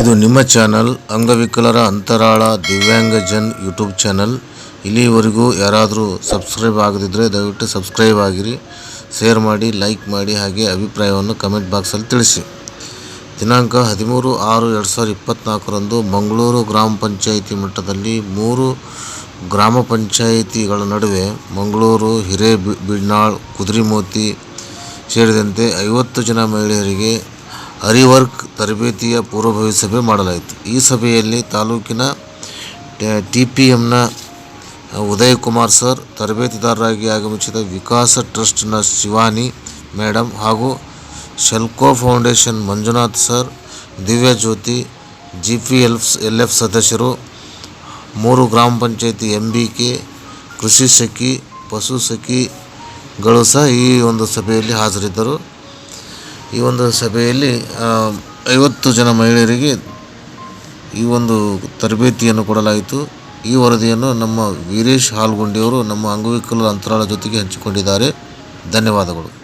ಇದು ನಿಮ್ಮ ಚಾನಲ್ ಅಂಗವಿಕಲರ ಅಂತರಾಳ ದಿವ್ಯಾಂಗಜನ್ ಯೂಟ್ಯೂಬ್ ಚಾನಲ್ ಇಲ್ಲಿವರೆಗೂ ಯಾರಾದರೂ ಸಬ್ಸ್ಕ್ರೈಬ್ ಆಗದಿದ್ದರೆ ದಯವಿಟ್ಟು ಸಬ್ಸ್ಕ್ರೈಬ್ ಆಗಿರಿ. ಶೇರ್ ಮಾಡಿ ಲೈಕ್ ಮಾಡಿ, ಹಾಗೆ ಅಭಿಪ್ರಾಯವನ್ನು ಕಮೆಂಟ್ ಬಾಕ್ಸಲ್ಲಿ ತಿಳಿಸಿ. ದಿನಾಂಕ ಹದಿಮೂರು ಆರು ಎರಡು ಸಾವಿರದ ಇಪ್ಪತ್ತ್ನಾಲ್ಕರಂದು ಮಂಗಳೂರು ಗ್ರಾಮ ಪಂಚಾಯಿತಿ ಮಟ್ಟದಲ್ಲಿ ಮೂರು ಗ್ರಾಮ ಪಂಚಾಯಿತಿಗಳ ನಡುವೆ ಮಂಗಳೂರು ಹಿರೇ ಬಿಡ್ನಾಳ್ ಕುದುರೆಮೋತಿ ಸೇರಿದಂತೆ ಐವತ್ತು ಜನ ಮಹಿಳೆಯರಿಗೆ ಅರಿವರ್ಕ್ ತರಬೇತಿಯ ಪೂರ್ವಭಾವಿ ಸಭೆ ಮಾಡಲಾಯಿತು. ಈ ಸಭೆಯಲ್ಲಿ ತಾಲೂಕಿನ ಟಿ ಪಿ ಎಂನ ಉದಯ್ ಕುಮಾರ್ ಸರ್, ತರಬೇತಿದಾರರಾಗಿ ಆಗಮಿಸಿದ ವಿಕಾಸ ಟ್ರಸ್ಟ್ನ ಶಿವಾನಿ ಮೇಡಮ್ ಹಾಗೂ Selco foundation Manjunath sir Divyajyoti G P LF L F ಸದಸ್ಯರು, ಮೂರು ಗ್ರಾಮ ಪಂಚಾಯತಿ ಎಂ ಬಿ ಕೆ ಕೃಷಿ ಸಖಿ, ಪಶು ಸಖಿಗಳು ಸಹ ಈ ಒಂದು ಸಭೆಯಲ್ಲಿ ಹಾಜರಿದ್ದರು. ಈ ಒಂದು ಸಭೆಯಲ್ಲಿ ಐವತ್ತು ಜನ ಮಹಿಳೆಯರಿಗೆ ಈ ಒಂದು ತರಬೇತಿಯನ್ನು ಕೊಡಲಾಯಿತು. ಈ ವರದಿಯನ್ನು ನಮ್ಮ ವೀರೇಶ್ ಹಾಲ್ಗುಂಡಿಯವರು ನಮ್ಮ ಅಂಗವಿಕಲ ಅಂತರಾಳ ಜೊತೆಗೆ ಹಂಚಿಕೊಂಡಿದ್ದಾರೆ. ಧನ್ಯವಾದಗಳು.